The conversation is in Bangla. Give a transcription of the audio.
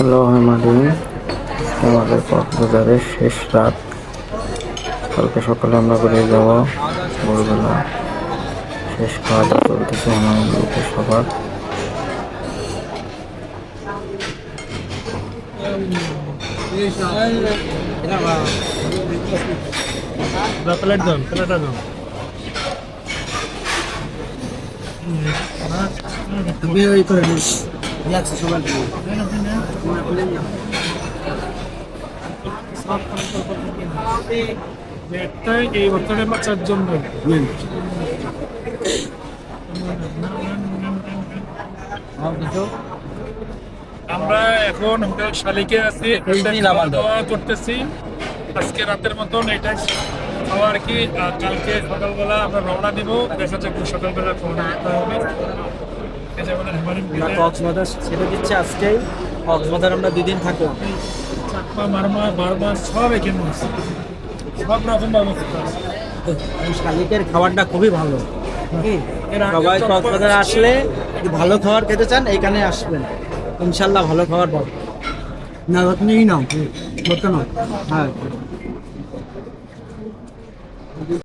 হ্যালো হেমালি আমাদের কক্সবাজারের শেষ রাত। কালকে সকালে আমরা বেরিয়ে যাব ভোরবেলা। শেষ খাওয়া চলতেছে আমার সবার। তুমি ওই করে নিস সবার একটাই এই বছরে আমরা চারজন আমরা এখন হোটেল শালিকে আছি খাওয়া করতেছি। আজকে রাতের মতন এটাই খাওয়া আর কি কালকে সকালবেলা আমরা রওনা দিব। দেখা যাক সকালবেলা রওনা হবে। কক্সবাজার ছেড়ে দিচ্ছে আজকেই। কক্সবাজার আমরা দুই দিন থাকব। চাকমা মারমা বারমা সব এখানে আছে সব রকম ব্যবস্থা শালিকের খাবারটা খুবই ভালো? সবাই কক্সবাজার আসলে ভালো খাবার খেতে চান এইখানে আসবেন। ইনশাল্লাহ ভালো খাবার পাবেন না তুমি নাও। বলতে হ্যাঁ